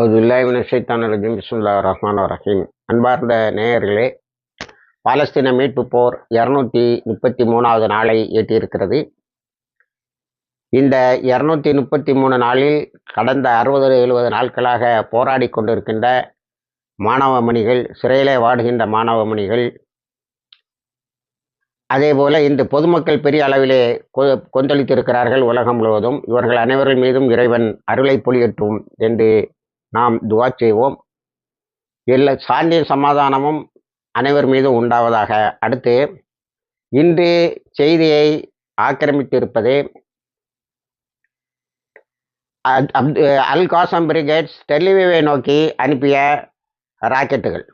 அவுதுல்லாஹிமினஷைத்தானரஜிம் பிஸ்முல்லா ரஹ்மான் ரஹீம். அன்பார்ந்த நேயர்களே பாலஸ்தீன மீட்பு போர் இரநூத்தி முப்பத்தி மூணாவது நாளை எட்டியிருக்கிறது. இந்த இரநூத்தி முப்பத்தி மூணு நாளில் கடந்த அறுபது எழுபது நாட்களாக போராடி கொண்டிருக்கின்ற மாணவ மணிகள் சிறையிலே வாடுகின்ற மாணவ மணிகள் அதேபோல இந்த பொதுமக்கள் பெரிய அளவிலே கொ- கொந்தளித்திருக்கிறார்கள் உலகம் முழுவதும். இவர்கள் அனைவர்கள் மீதும் இறைவன் அருளை பொலியட்டும் என்று நாம் துவா செய்வோம். எல்லா சாந்தி சமாதானமும் அனைவர் மீதும் உண்டாவதாக. அடுத்து இன்று செய்தியை ஆக்கிரமித்திருப்பது அல் காசம் பிரிகேட்ஸ் டெல்லிவிவை நோக்கி அனுப்பிய ராக்கெட்டுகள்.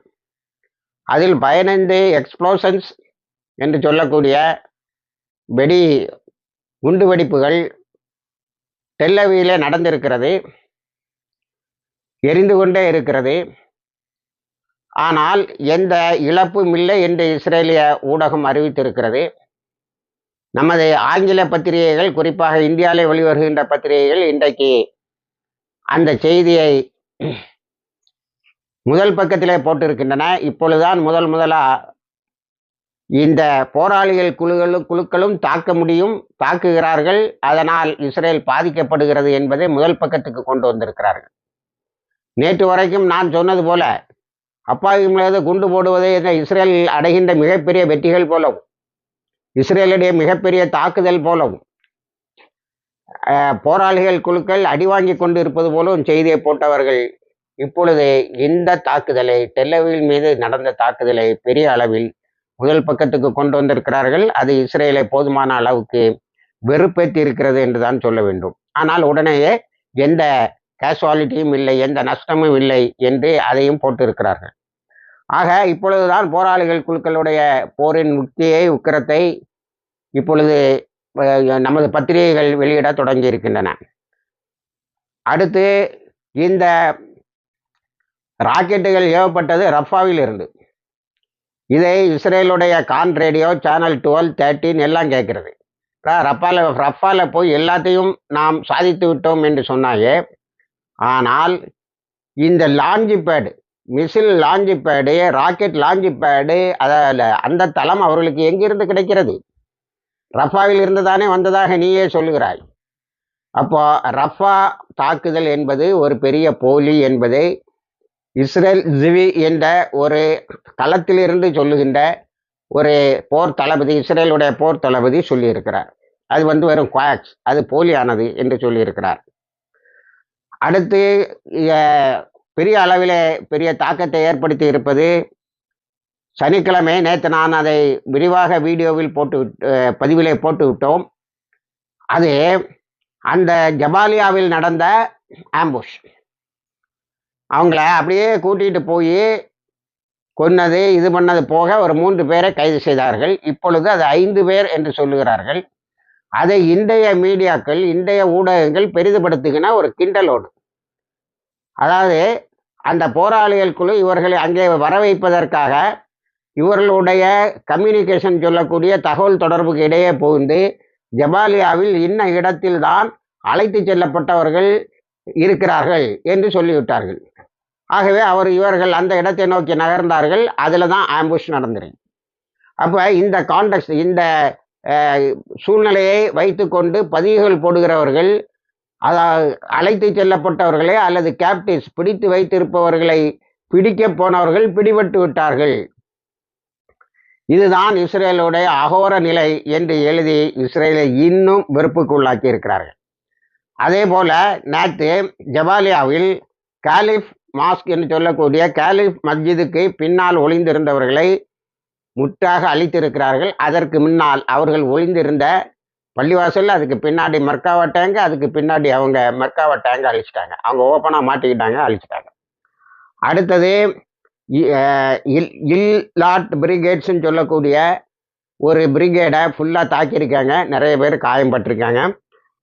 அதில் பதினைந்து எக்ஸ்ப்ளோஷன்ஸ் என்று சொல்லக்கூடிய வெடி குண்டு வெடிப்புகள் டெல்லவியிலே நடந்திருக்கிறது. எரிந்து கொண்டே இருக்கிறது. ஆனால் எந்த இழப்பும் இல்லை என்று இஸ்ரேலிய ஊடகம் அறிவித்திருக்கிறது. நமது ஆங்கில பத்திரிகைகள் குறிப்பாக இந்தியாவிலே வெளிவருகின்ற பத்திரிகைகள் இன்றைக்கு அந்த செய்தியை முதல் பக்கத்திலே போட்டிருக்கின்றன. இப்பொழுதுதான் முதல் முதலா இந்த போராளிகள் குழுக்களும் குழுக்களும் தாக்க முடியும் தாக்குகிறார்கள். அதனால் இஸ்ரேல் பாதிக்கப்படுகிறது என்பதை முதல் பக்கத்துக்கு கொண்டு வந்திருக்கிறார்கள். நேற்று வரைக்கும் நான் சொன்னது போல அப்பாவி மீது குண்டு போடுவதே இஸ்ரேல் அடைகின்ற மிகப்பெரிய வெற்றிகள் போலவும் இஸ்ரேலுடைய மிகப்பெரிய தாக்குதல் போலவும் அஹ், போராளிகள் குழுக்கள் அடி வாங்கி கொண்டு இருப்பது போலவும் செய்தியை போட்டவர்கள் இப்பொழுது இந்த தாக்குதலை டெல்லவில் மீது நடந்த தாக்குதலை பெரிய அளவில் முதல் பக்கத்துக்கு கொண்டு வந்திருக்கிறார்கள். அது இஸ்ரேலை போதுமான அளவுக்கு வெறுப்பேற்றி இருக்கிறது என்று தான் சொல்ல வேண்டும். ஆனால் உடனேயே எந்த கேஷுவாலிட்டியும் இல்லை எந்த நஷ்டமும் இல்லை என்று அதையும் போட்டிருக்கிறார்கள். ஆக இப்பொழுதுதான் போராளிகள் குழுக்களுடைய போரின் முக்தியை உக்கிரத்தை இப்பொழுது நமது பத்திரிகைகள் வெளியிட தொடங்கி இருக்கின்றன அடுத்து இந்த ராக்கெட்டுகள் ஏவப்பட்டது ரஃபாவில் இருந்து இதை இஸ்ரேலுடைய Kan radio channel twelve thirteen எல்லாம் கேட்கிறது. ரஃபால ரஃபால போய் எல்லாத்தையும் நாம் சாதித்து விட்டோம் என்று சொன்னாயே ஆனால் இந்த launch pad missile launch pad rocket launch pad அதில் அந்த தளம் அவர்களுக்கு எங்கிருந்து கிடைக்கிறது? ரஃபாவில் இருந்து தானே வந்ததாக நீயே சொல்லுகிறாய். அப்போ ரஃபா தாக்குதல் என்பது ஒரு பெரிய போலி என்பதை இஸ்ரேல் ஜிவி என்ற ஒரு களத்திலிருந்து சொல்லுகின்ற ஒரு போர் தளபதி இஸ்ரேலுடைய போர் தளபதி சொல்லியிருக்கிறார். அது வந்து வெறும் குவாக்ஸ் அது போலியானது என்று சொல்லியிருக்கிறார். அடுத்து பெரிய அளவிலே பெரிய தாக்கத்தை ஏற்படுத்தி இருப்பது சனிக்கிழமை நேற்று நான் அதை விரிவாக வீடியோவில் போட்டு பதிவிலே போட்டு விட்டோம். அது அந்த ஜபாலியாவில் நடந்த ஆம்புஷ். அவங்கள அப்படியே கூட்டிகிட்டு போய் கொன்னது இது பண்ணது போக ஒரு மூன்று பேரை கைது செய்தார்கள். இப்பொழுது அது ஐந்து பேர் என்று சொல்லுகிறார்கள். அதை இன்றைய மீடியாக்கள் இன்றைய ஊடகங்கள் பெரிதுபடுத்துகிற ஒரு கிண்டலோடு. அதாவது அந்த போராளிகள் குழு இவர்களை அங்கே வர வைப்பதற்காக இவர்களுடைய கம்யூனிகேஷன் சொல்லக்கூடிய தகவல் தொடர்புக்கு இடையே புகுந்து ஜபாலியாவில் இன்ன இடத்தில்தான் அழைத்து செல்லப்பட்டவர்கள் இருக்கிறார்கள் என்று சொல்லிவிட்டார்கள். ஆகவே அவர் இவர்கள் அந்த இடத்தை நோக்கி நகர்ந்தார்கள் அதில் தான் ஆம்புஷ் நடந்திருக்கு. அப்போ இந்த கான்டெக்ட் இந்த சூழ்நிலையை வைத்துக்கொண்டு பதிவுகள் போடுகிறவர்கள் அதாவது அழைத்து செல்லப்பட்டவர்களே அல்லது கேப்டிஸ் பிடித்து வைத்திருப்பவர்களை பிடிக்க போனவர்கள் பிடிபட்டு விட்டார்கள். இதுதான் இஸ்ரேலுடைய அகோர நிலை என்று எழுதி இஸ்ரேலை இன்னும் வெறுப்புக்குள்ளாக்கி இருக்கிறார்கள் அதே போல நேற்று ஜபாலியாவில் காலிஃப் மாஸ்க் என்று சொல்லக்கூடிய காலிஃப் மஸ்ஜிதுக்கு பின்னால் ஒளிந்திருந்தவர்களை முற்றாக அழித்திருக்கிறார்கள். அதற்கு முன்னால் அவர்கள் ஒளிந்திருந்த பள்ளிவாசலில் அதுக்கு பின்னாடி மர்காவா டேங்கு அதுக்கு பின்னாடி அவங்க மர்க்காவா டேங்கை அழிச்சிட்டாங்க. அவங்க ஓப்பனாக மாட்டிக்கிட்டாங்க அழிச்சிட்டாங்க. அடுத்தது இ- இல் லாட் பிரிகேட்ஸ்ன்னு சொல்லக்கூடிய ஒரு பிரிகேடை ஃபுல்லாக தாக்கியிருக்காங்க. நிறைய பேர் காயம்பட்டிருக்காங்க.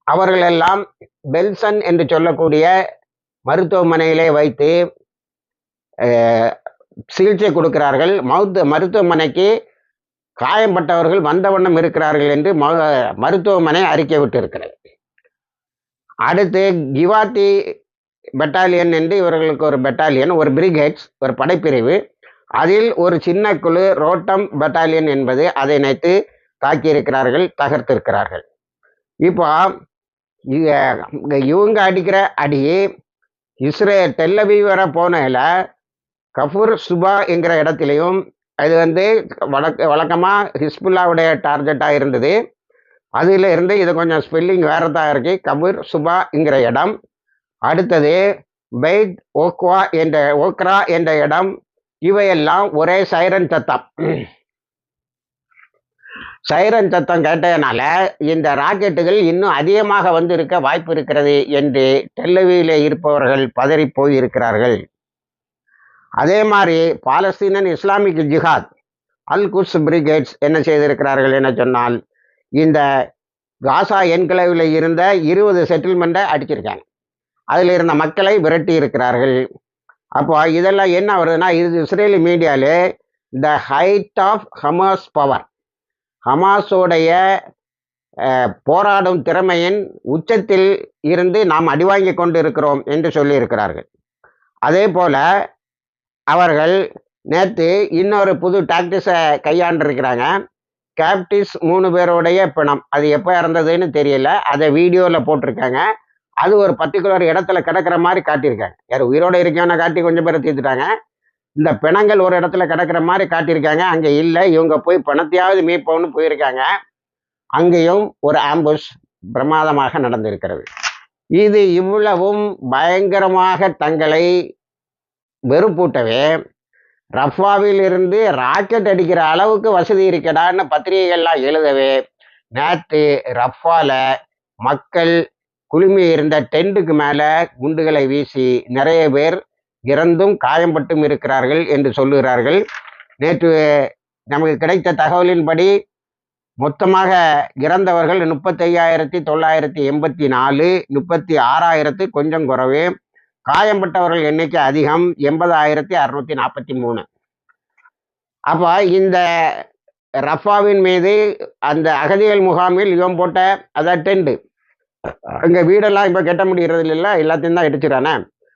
அவர்களெல்லாம் பெல்சன் என்று சொல்லக்கூடிய மருத்துவமனையிலே வைத்து சிகிச்சை கொடுக்கிறார்கள். மருத்துவ மருத்துவமனைக்கு காயம்பட்டவர்கள் வந்த வண்ணம் இருக்கிறார்கள் என்று ம- மருத்துவமனை அறிக்கை விட்டிருக்கிறது. அடுத்து கிவாத்தி பெட்டாலியன் என்று இவர்களுக்கு ஒரு பெட்டாலியன் ஒரு பிரிகேட்ஸ் ஒரு படைப்பிரிவு. அதில் ஒரு சின்ன குழு ரோட்டம் பெட்டாலியன் என்பது அதை நினைத்து தாக்கியிருக்கிறார்கள் தகர்த்திருக்கிறார்கள். இப்போ இவங்க அடிக்கிற அடி இஸ்ரே டெல்லவி வர போனதில் கஃபூர் சுபா என்கிற இடத்துலையும் அது வந்து வழக்க வழக்கமாக ஹிஸ்புல்லாவுடைய டார்கெட்டாக இருந்தது. அதில் இருந்து இது கொஞ்சம் ஸ்பெல்லிங் வேறதாக இருக்கு. கபூர் சுபாங்கிற இடம். அடுத்தது பெய்த் ஓக்வா என்ற ஓக்ரா என்ற இடம். இவையெல்லாம் ஒரே சைரன் சத்தம். சைரன் சத்தம் கேட்டதுனால இந்த ராக்கெட்டுகள் இன்னும் அதிகமாக வந்திருக்க வாய்ப்பு இருக்கிறது என்று டெல்லவியில் இருப்பவர்கள் பதறி போய் இருக்கிறார்கள் அதே மாதிரி பாலஸ்தீனன் இஸ்லாமிக் ஜிஹாத் அல் குஸ் பிரிகேட்ஸ் என்ன செய்திருக்கிறார்கள் என சொன்னால் இந்த காசா என்கிளவில் இருந்த இருபது செட்டில்மெண்ட்டை அடிச்சிருக்காங்க. அதில் இருந்த மக்களை விரட்டி இருக்கிறார்கள். அப்போ இதெல்லாம் என்ன வருதுன்னா இது Israeli மீடியாவிலே the height of Hamas power. ஹமாஸோடைய போராடும் திறமையின் உச்சத்தில் இருந்து நாம் அடிவாங்கி கொண்டு இருக்கிறோம் என்று சொல்லியிருக்கிறார்கள். அதே போல அவர்கள் நேற்று இன்னொரு புது டாக்டிஸை கையாண்டிருக்கிறாங்க. கேப்டிஸ் மூணு பேருடைய பிணம். அது எப்போ இறந்ததுன்னு தெரியல. அதை வீடியோவில் போட்டிருக்காங்க. அது ஒரு பர்டிகுலர் இடத்துல கிடக்கிற மாதிரி காட்டியிருக்காங்க. யார் உயிரோடு இருக்கவனை காட்டி கொஞ்சம் பேரை தீர்த்துட்டாங்க. இந்த பிணங்கள் ஒரு இடத்துல கிடக்கிற மாதிரி காட்டியிருக்காங்க. அங்கே இல்லை. இவங்க போய் பணத்தையாவது மீட்போம்னு போயிருக்காங்க. அங்கேயும் ஒரு ஆம்புஷ் பிரமாதமாக நடந்திருக்கிறது. இது இவ்வளவும் பயங்கரமாக தங்களை வெறுப்பூட்டவே ரஃபாவில் இருந்து ராக்கெட் அடிக்கிற அளவுக்கு வசதி இருக்கடான்னு பத்திரிகைகள்லாம் எழுதவே நேற்று ரஃபால மக்கள் குழுமி இருந்த டென்ட்டுக்கு மேலே குண்டுகளை வீசி நிறைய பேர் இறந்தும் காயம்பட்டும் இருக்கிறார்கள் என்று சொல்லுகிறார்கள். நேற்று நமக்கு கிடைத்த தகவலின்படி மொத்தமாக இறந்தவர்கள் முப்பத்தையாயிரத்தி தொள்ளாயிரத்தி எண்பத்தி நாலு முப்பத்தி ஆறாயிரத்து கொஞ்சம் குறவே காயம்பட்டவர்கள் எண்ணிக்கை அதிகம் எண்பதாயிரத்தி அறுநூத்தி நாற்பத்தி மூணு. அப்போ இந்த ரஃபாவின் மீது அந்த அகதிகள் முகாமில் இவன் போட்ட அதான் டென்ட் அங்கே வீடெல்லாம் இப்போ கெட்ட முடிகிறது இல்லை எல்லாத்தையும் தான் இடிச்சிடானே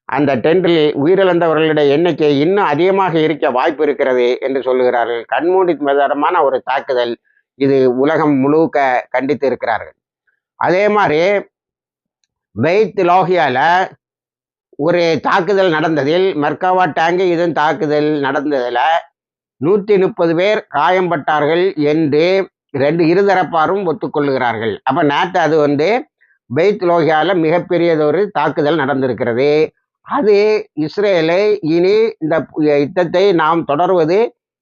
அந்த டென்ட்டில் உயிரிழந்தவர்களுடைய எண்ணிக்கை இன்னும் அதிகமாக இருக்க வாய்ப்பு இருக்கிறது என்று சொல்லுகிறார்கள். கண்மூடி மதமான ஒரு தாக்குதல் இது உலகம் முழுக்க கண்டித்து இருக்கிறார்கள். அதே மாதிரி பெய்த் லோகியால ஒரு தாக்குதல் நடந்ததில் மர்காவா டேங்கு இதன் தாக்குதல் நடந்ததில் நூற்றி முப்பது பேர் காயம்பட்டார்கள் என்று ரெண்டு இருதரப்பாரும் ஒத்துக்கொள்ளுகிறார்கள் அப்போ நேற்று அது வந்து பெய்த் லோகியாவில் மிகப்பெரியதொரு தாக்குதல் நடந்திருக்கிறது. அது இஸ்ரேலை இனி இந்த யுத்தத்தை நாம் தொடர்வது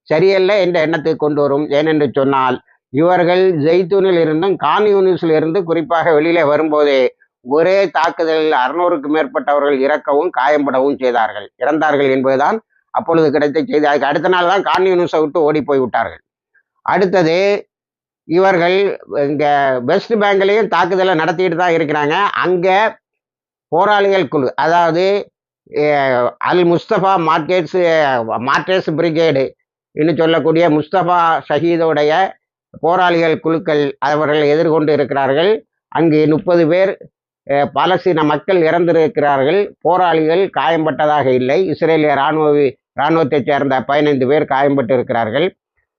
சரியல்ல என்ற எண்ணத்தை கொண்டு வரும். ஏனென்று சொன்னால் இவர்கள் ஜெய்தூனில் இருந்தும் கான்யூனிஸில் இருந்து குறிப்பாக வெளியில வரும்போதே ஒரே தாக்குதலில் அறுநூறுக்கு மேற்பட்டவர்கள் இறக்கவும் காயம்படவும் செய்தார்கள். இறந்தார்கள் என்பதுதான் அப்பொழுது கிடைத்த செய்தி. அதுக்கு அடுத்த நாள் தான் கான் யூனிஸை விட்டு ஓடி போய் விட்டார்கள். அடுத்தது இவர்கள் இங்கே வெஸ்ட் பேங்க்லேயும் தாக்குதலை நடத்திட்டு தான் இருக்கிறாங்க. அங்கே போராளிகள் குழு அதாவது Al Mustafa markets markets brigade என்று சொல்லக்கூடிய முஸ்தபா ஷஹீதோடைய போராளிகள் குழுக்கள் அவர்கள் எதிர்கொண்டு இருக்கிறார்கள். அங்கு முப்பது பேர் பாலஸ்தீன மக்கள் இறந்திருக்கிறார்கள். போராளிகள் காயம்பட்டதாக இல்லை. இஸ்ரேலிய இராணுவ இராணுவத்தைச் சேர்ந்த பதினைந்து பேர் காயம்பட்டு இருக்கிறார்கள்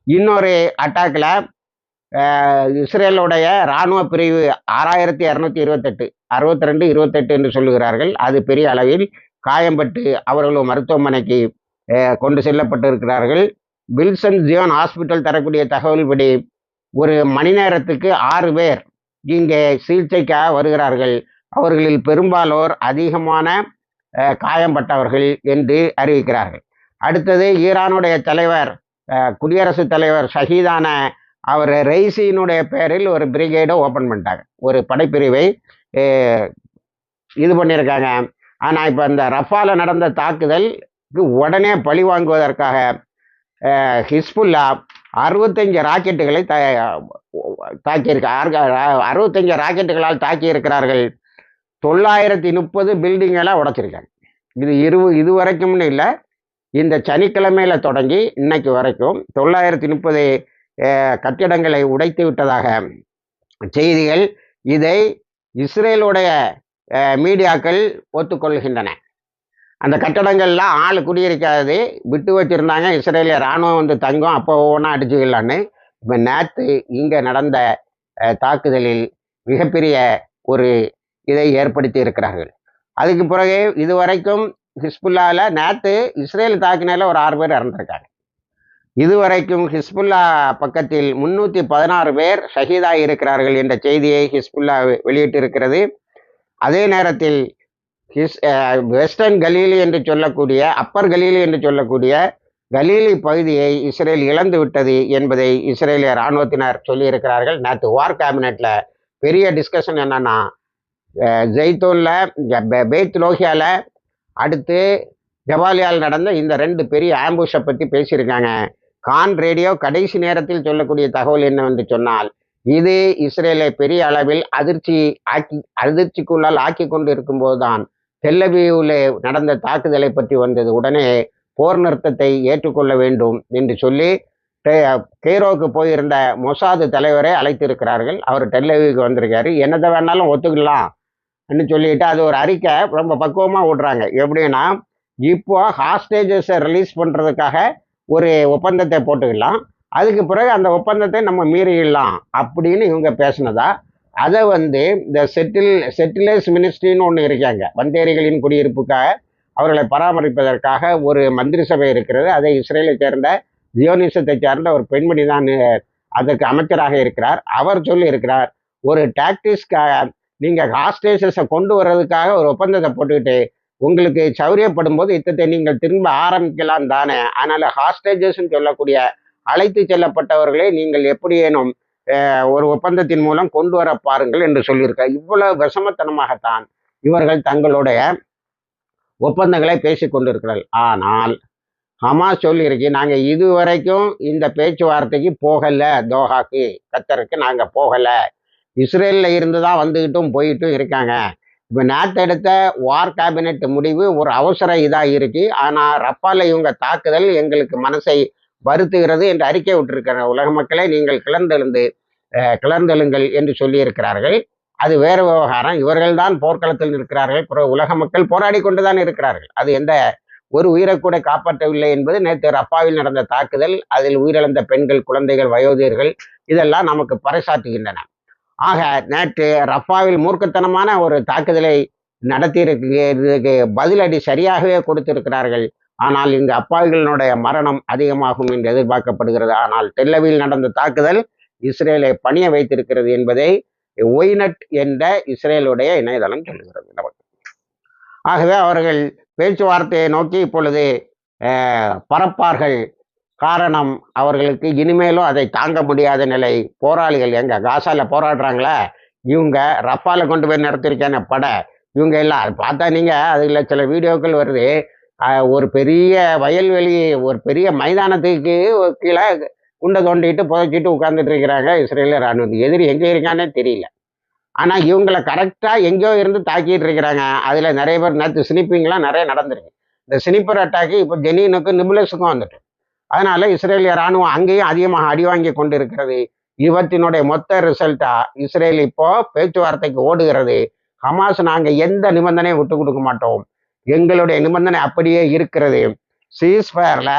இன்னொரு அட்டாக்கில் இஸ்ரேலுடைய இராணுவ பிரிவு ஆறாயிரத்தி இரநூத்தி இருபத்தெட்டு அறுபத்தி ரெண்டு இருபத்தெட்டு என்று சொல்லுகிறார்கள். அது பெரிய அளவில் காயம்பட்டு அவர்களும் மருத்துவமனைக்கு கொண்டு செல்லப்பட்டு இருக்கிறார்கள் வில்சன் ஜியோன் ஹாஸ்பிட்டல் தரக்கூடிய தகவல்படி ஒரு மணி நேரத்துக்கு ஆறு பேர் இங்கே சிகிச்சைக்காக வருகிறார்கள். அவர்களில் பெரும்பாலோர் அதிகமான காயம்பட்டவர்கள் என்று அறிவிக்கிறார்கள். அடுத்தது ஈரானுடைய தலைவர் குடியரசுத் தலைவர் ஷஹீதான அவர் ரெய்சியினுடைய பேரில் ஒரு பிரிகேடை ஓப்பன் பண்ணிட்டாங்க. ஒரு படைப்பிரிவை இது பண்ணியிருக்காங்க. ஆனால் இப்போ இந்த ரஃபால நடந்த தாக்குதலுக்கு உடனே பழி வாங்குவதற்காக ஹிஸ்புல்லா அறுபத்தஞ்சு ராக்கெட்டுகளை த தாக்கியிருக்க. அறுபத்தஞ்சு ராக்கெட்டுகளால் தாக்கியிருக்கிறார்கள். தொள்ளாயிரத்தி முப்பது பில்டிங்கெல்லாம் உடைச்சிருக்காங்க. இது இரு இது வரைக்கும்னு இல்லை. இந்த சனிக்கிழமையில தொடங்கி இன்னைக்கு வரைக்கும் தொள்ளாயிரத்தி முப்பது கட்டிடங்களை உடைத்து விட்டதாக செய்திகள் இதை இஸ்ரேலுடைய மீடியாக்கள் ஒத்துக்கொள்கின்றன. அந்த கட்டடங்கள்லாம் ஆள் குடியிருக்காது. விட்டு வச்சுருந்தாங்க. இஸ்ரேலிய இராணுவம் வந்து தங்கும் அப்போ ஒவ்வொன்றா அடிச்சுக்கலான்னு. இப்போ நேற்று இங்கே நடந்த தாக்குதலில் மிகப்பெரிய ஒரு இதை ஏற்படுத்தி இருக்கிறார்கள். அதுக்கு பிறகு இதுவரைக்கும் ஹிஸ்புல்லாவில் நேற்று இஸ்ரேல் தாக்கினால ஒரு ஆறு பேர் இறந்துருக்காங்க. இதுவரைக்கும் ஹிஸ்புல்லா பக்கத்தில் முன்னூற்றி பதினாறு பேர் ஷஹீதாக இருக்கிறார்கள் என்ற செய்தியை ஹிஸ்புல்லா வெளியிட்டு வெளியிட்டிருக்கிறது. அதே நேரத்தில் கிஸ் வெஸ்டர்ன் கலீலி என்று சொல்லக்கூடிய அப்பர் கலீலி என்று சொல்லக்கூடிய கலீலி பகுதியை இஸ்ரேல் இழந்து விட்டது என்பதை இஸ்ரேலிய இராணுவத்தினர் சொல்லியிருக்கிறார்கள். நேற்று வார் கேபினெட்டில் பெரிய டிஸ்கஷன் என்னன்னா ஜெய்தூனில் ஜெய்தூன்ல ஜ- பெய்த் அடுத்து ஜபாலியால் நடந்த இந்த ரெண்டு பெரிய ஆம்புஷை பற்றி பேசியிருக்காங்க. கான் ரேடியோ கடைசி நேரத்தில் சொல்லக்கூடிய தகவல் என்னவென்று சொன்னால் இது இஸ்ரேலை பெரிய அளவில் அதிர்ச்சி ஆக்கி அதிர்ச்சிக்குள்ளால் ஆக்கி கொண்டு இருக்கும்போதுதான் தெல்லவியூவில் நடந்த தாக்குதலை பற்றி வந்தது. உடனே போர் நிறுத்தத்தை ஏற்றுக்கொள்ள வேண்டும் என்று சொல்லி கெய்ரோவுக்கு போயிருந்த மொசாது தலைவரை அழைத்திருக்கிறார்கள். அவர் டெல்லவிக்கு வந்திருக்காரு. என்னதை வேணாலும் ஒத்துக்கலாம் சொல்லிட்டு அது ஒரு அறிக்கை ரொம்ப பக்குவமாக விடுறாங்க எப்படின்னா இப்போ ஹாஸ்டேஜஸை ரிலீஸ் பண்ணுறதுக்காக ஒரு ஒப்பந்தத்தை போட்டுக்கலாம். அதுக்கு பிறகு அந்த ஒப்பந்தத்தை நம்ம மீறிடலாம் அப்படின்னு இவங்க பேசினதா? அதை வந்து இந்த செட்டில் செட்டிலர்ஸ் மினிஸ்ட்ரின்னு ஒன்று இருக்காங்க. வந்தேரிகளின் குடியிருப்புக்காக அவர்களை பராமரிப்பதற்காக ஒரு மந்திரி சபை இருக்கிறது. அதை இஸ்ரேலை சேர்ந்த ஜியோனிசத்தை சேர்ந்த ஒரு பெண்மணி தான் அதற்கு அமைச்சராக இருக்கிறார். அவர் சொல்லி இருக்கிறார் ஒரு டாக்டிஸ்க்காக நீங்கள் ஹாஸ்டேஜஸை கொண்டு வர்றதுக்காக ஒரு ஒப்பந்தத்தை போட்டுக்கிட்டு உங்களுக்கு சௌரியப்படும் போது யுத்தத்தை நீங்கள் திரும்ப ஆரம்பிக்கலாம் தானே. அதனால் ஹாஸ்டேஜஸ்ன்னு சொல்லக்கூடிய அழைத்து செல்லப்பட்டவர்களை நீங்கள் எப்படியேனும் ஒரு ஒப்பந்தத்தின் மூலம் கொண்டு வர பாருங்கள் என்று சொல்லியிருக்க. இவ்வளவு விஷமத்தனமாகத்தான் இவர்கள் தங்களுடைய ஒப்பந்தங்களை பேசி கொண்டிருக்கிறார்கள். ஆனால் ஹமாஸ் சொல்லியிருக்கு நாங்கள் இதுவரைக்கும் இந்த பேச்சுவார்த்தைக்கு போகலை தோஹாக்கு. கத்தருக்கு நாங்கள் போகலை. இஸ்ரேலில் இருந்து தான் வந்துக்கிட்டும் போயிட்டும் இருக்காங்க. இப்போ நேற்று எடுத்த வார் கேபினெட் முடிவு ஒரு அவசர இதாக இருக்கு. ஆனால் ரப்பால இவங்க தாக்குதல் எங்களுக்கு மனசை வருத்துகிறது என்று அறிக்கை விட்டிருக்கிற உலக மக்களை நீங்கள் கிளர்ந்தெழுந்து கிளர்ந்தெழுங்கள் என்று சொல்லியிருக்கிறார்கள். அது வேறு விவகாரம். இவர்கள் தான் போர்க்களத்தில் இருக்கிறார்கள் பிறகு உலக மக்கள் போராடி கொண்டுதான் இருக்கிறார்கள். அது எந்த ஒரு உயிரை கூட காப்பாற்றவில்லை என்பது நேற்று ரப்பாவில் நடந்த தாக்குதல் அதில் உயிரிழந்த பெண்கள் குழந்தைகள் வயோதிகர்கள் இதெல்லாம் நமக்கு பறைசாற்றுகின்றன. ஆக நேற்று ரஃபாவில் மூர்க்கத்தனமான ஒரு தாக்குதலை நடத்தியிருக்கு பதிலடி சரியாகவே கொடுத்திருக்கிறார்கள். ஆனால் இங்கு அப்பாவிகளினுடைய மரணம் அதிகமாகும் என்று எதிர்பார்க்கப்படுகிறது. ஆனால் டெல்லவில் நடந்த தாக்குதல் இஸ்ரேலை பணிய வைத்திருக்கிறது என்பதை ஒய்நட் என்ற இஸ்ரேலுடைய இணையதளம் சொல்லுகிறது. நமக்கு ஆகவே அவர்கள் பேச்சுவார்த்தையை நோக்கி இப்பொழுது பரப்பார்கள் காரணம் அவர்களுக்கு இனிமேலும் அதை தாங்க முடியாத நிலை. போராளிகள் எங்க காசால போராடுறாங்களா? இவங்க ரப்பால கொண்டு போய் நிறுத்திருக்கேன் படை. இவங்க எல்லாம் பார்த்தா நீங்க அதுல சில வீடியோக்கள் வருது. ஒரு பெரிய வயல்வெளி ஒரு பெரிய மைதானத்துக்கு கீழே குண்டை தோண்டிட்டு புதைச்சிட்டு உட்காந்துட்டு இருக்கிறாங்க இஸ்ரேலிய ராணுவம் எதிரி எங்கே இருக்கானே தெரியல. ஆனால் இவங்களை கரெக்டாக எங்கேயோ இருந்து தாக்கிட்டு இருக்கிறாங்க. அதில் நிறைய பேர் நேற்று ஸ்னிப்பிங்லாம் நிறைய நடந்திருக்கு. இந்த ஸ்னிப்பர் அட்டாக்கு இப்போ ஜெனீனுக்கும் நிபுலஸுக்கும் வந்துட்டு. அதனால இஸ்ரேலிய ராணுவம் அங்கேயும் அதிகமாக அடி வாங்கி கொண்டு இருக்கிறது இவற்றினுடைய மொத்த ரிசல்ட்டா இஸ்ரேல் இப்போ பேச்சுவார்த்தைக்கு ஓடுகிறது. ஹமாஸ் நாங்கள் எந்த நிபந்தனையும் விட்டு கொடுக்க மாட்டோம். எங்களுடைய நிபந்தனை அப்படியே இருக்கிறது. சீஸ்ஃபயர்ல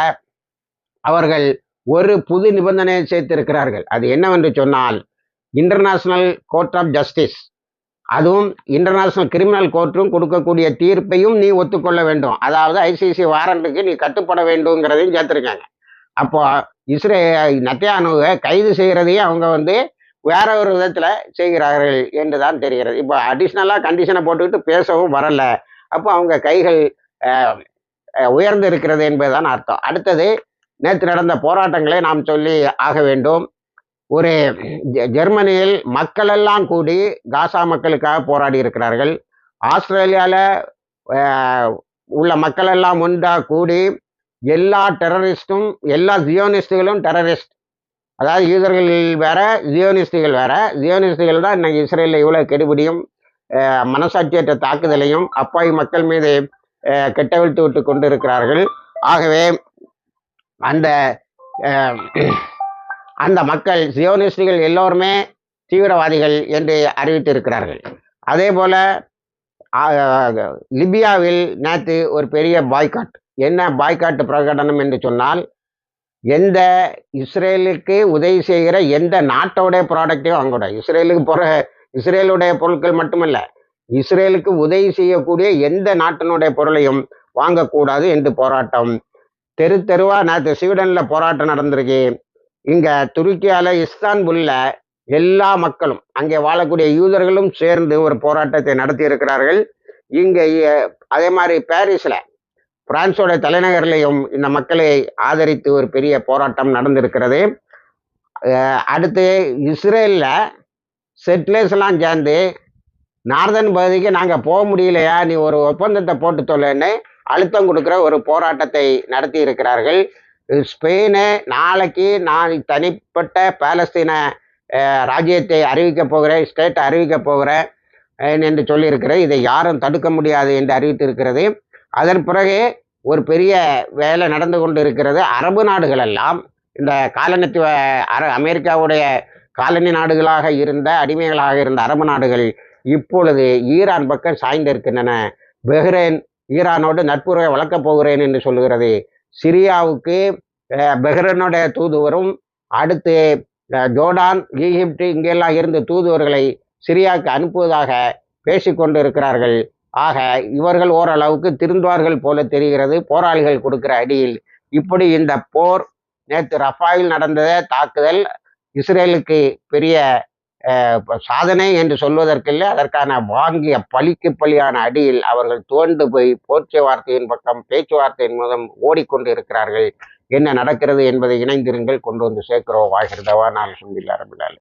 அவர்கள் ஒரு புது நிபந்தனையை சேர்த்திருக்கிறார்கள். அது என்னவென்று சொன்னால் இன்டர்நேஷனல் கோர்ட் ஆஃப் ஜஸ்டிஸ் அதுவும் இன்டர்நேஷனல் கிரிமினல் கோர்ட்டும் கொடுக்கக்கூடிய தீர்ப்பையும் நீ ஒத்துக்கொள்ள வேண்டும். அதாவது ஐசிசி வாரண்ட்டுக்கு நீ கட்டுப்பட வேண்டும்ங்கிறதையும் சேர்த்துருக்காங்க. அப்போ இஸ்ரே நத்தியானுவை கைது செய்கிறதையும் அவங்க வந்து வேற ஒரு விதத்தில் செய்கிறார்கள் என்று தான் தெரிகிறது. இப்போ அடிஷ்னலாக கண்டிஷனை போட்டுக்கிட்டு பேசவும் வரலை. அப்போ அவங்க கைகள் உயர்ந்து இருக்கிறது என்பதுதான் அர்த்தம். அடுத்தது நேற்று நடந்த போராட்டங்களை நாம் சொல்லி ஆக வேண்டும். ஒரு ஜெ- ஜெர்மனியில் மக்களெல்லாம் கூடி காசா மக்களுக்காக போராடி இருக்கிறார்கள். ஆஸ்திரேலியாவில் உள்ள மக்களெல்லாம் ஒன்றாக கூடி எல்லா டெரரிஸ்ட்டும் எல்லா ஜியோனிஸ்டுகளும் டெரரிஸ்ட். அதாவது யூதர்கள் வேற ஜியோனிஸ்டுகள் வேற. ஜியோனிஸ்டுகள் தான் இன்னைக்கு இஸ்ரேலில் இவ்வளோ கெடுபிடியும் மனசாட்சியற்ற தாக்குதலையும் அப்பாவி மக்கள் மீது கெட்டவிழ்த்து விட்டு கொண்டு இருக்கிறார்கள் ஆகவே அந்த அந்த மக்கள் சியோனிஸ்டுகள் எல்லோருமே தீவிரவாதிகள் என்று அறிவித்திருக்கிறார்கள். அதே போல லிபியாவில் நேற்று ஒரு பெரிய பாய்காட் என்ன பாய்காட்டு பிரகடனம் என்று சொன்னால் எந்த இஸ்ரேலுக்கு உதவி செய்கிற எந்த நாட்டோடைய ப்ராடக்டையும் வாங்கக்கூடாது இஸ்ரேலுக்கு போகிற இஸ்ரேலுடைய பொருட்கள் மட்டுமல்ல இஸ்ரேலுக்கு உதவி செய்யக்கூடிய எந்த நாட்டினுடைய பொருளையும் வாங்கக்கூடாது என்று போராட்டம். தெரு தெருவா நேற்று ஸ்வீடனில் போராட்டம் நடந்திருக்கு. இங்கே துருக்கியால இஸ்தான்புல்ல எல்லா மக்களும் அங்கே வாழக்கூடிய யூதர்களும் சேர்ந்து ஒரு போராட்டத்தை நடத்தி இருக்கிறார்கள் இங்கே அதே மாதிரி பாரிஸில் பிரான்ஸோட தலைநகர்லையும் இந்த மக்களை ஆதரித்து ஒரு பெரிய போராட்டம் நடந்திருக்கிறது. அடுத்து இஸ்ரேலில் செட்டிலர்ஸ்லாம் சேர்ந்து நார்தன் பகுதிக்கு நாங்கள் போக முடியலையா? நீ ஒரு ஒப்பந்தத்தை போட்டு தொலைன்னு அழுத்தம் கொடுக்குற ஒரு போராட்டத்தை நடத்தி இருக்கிறார்கள் ஸ்பெயினு நாளைக்கு நான் தனிப்பட்ட பாலஸ்தீன ராஜ்யத்தை அறிவிக்கப் போகிறேன் ஸ்டேட்டை அறிவிக்கப் போகிறேன் என்று சொல்லியிருக்கிறது. இதை யாரும் தடுக்க முடியாது என்று அறிவித்திருக்கிறது. அதன் பிறகு ஒரு பெரிய வேலை நடந்து கொண்டு இருக்கிறது அரபு நாடுகள் எல்லாம் இந்த காலனித்துவ அர அமெரிக்காவுடைய காலனி நாடுகளாக இருந்த அடிமைகளாக இருந்த அரபு நாடுகள் இப்பொழுது ஈரான் பக்கம் சாய்ந்திருக்கின்றன. பெஹ்ரைன் ஈரானோடு நட்புறவை வளர்க்கப் போகிறேன் என்று சொல்லுகிறது. சிரியாவுக்கு பெஹ்ரனுடைய பெஹ்ரைனுடைய தூதுவரும் அடுத்து ஜோர்டான் ஈகிப்து இங்கெல்லாம் இருந்த தூதுவர்களை சிரியாவுக்கு அனுப்புவதாக பேசிக்கொண்டு இருக்கிறார்கள் ஆக இவர்கள் ஓரளவுக்கு திருந்துவார்கள் போல தெரிகிறது. போராளிகள் கொடுக்கிற அடியில் இப்படி இந்த போர் நேற்று ரஃபாயில் நடந்த தாக்குதல் இஸ்ரேலுக்கு பெரிய சாதனை என்று சொல்வதற்கில்லை. அதற்கான வாங்கிய பழிக்கு பழியான அடியில் அவர்கள் தோண்டு போய் போச்சுவார்த்தையின் பக்கம் பேச்சுவார்த்தையின் மூலம் ஓடிக்கொண்டு இருக்கிறார்கள். என்ன நடக்கிறது என்பதை இணைந்திருங்கள். கொண்டு வந்து சேர்க்கிறோம். வாகிருதவா நான் சுந்தில்லா ரபிலால்